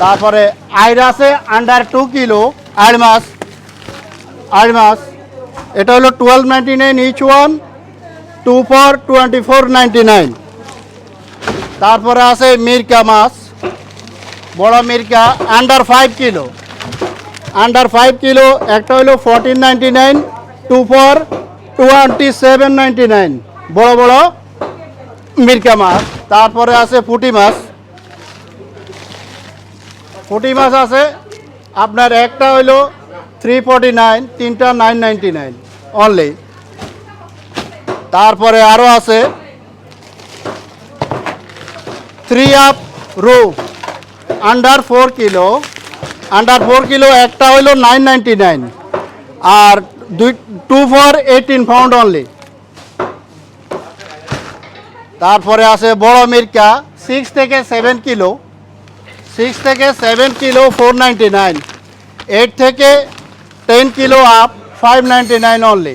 তারপরে আইর আছে আন্ডার টু কিলো আড় মাছ আড় মাছ এটা হলো twelve ninety nine each one two for twenty four ninety nine তারপরে আছে মিরকা মাছ, বড় মিরকা under five kilo under five kilo একটা হলো fourteen ninety nine two for twenty seven ninety nine বড় বড় মিরকা মাছ। তারপরে আছে পুঁটি মাছ। পুঁটি মাছ আছে। আপনার একটা হইল থ্রি ফর্টি নাইন তিনটা নাইন নাইনটি নাইন অনলি তারপরে আরও আছে three up rho under four kilo under four kilo একটা হইল নাইন নাইনটি নাইন আর দুই two for eighteen pound only তারপরে আছে বড় মির্কা সিক্স থেকে সেভেন কিলো সিক্স থেকে seven kilo four ninety nine eight থেকে ten kilo up five ninety nine only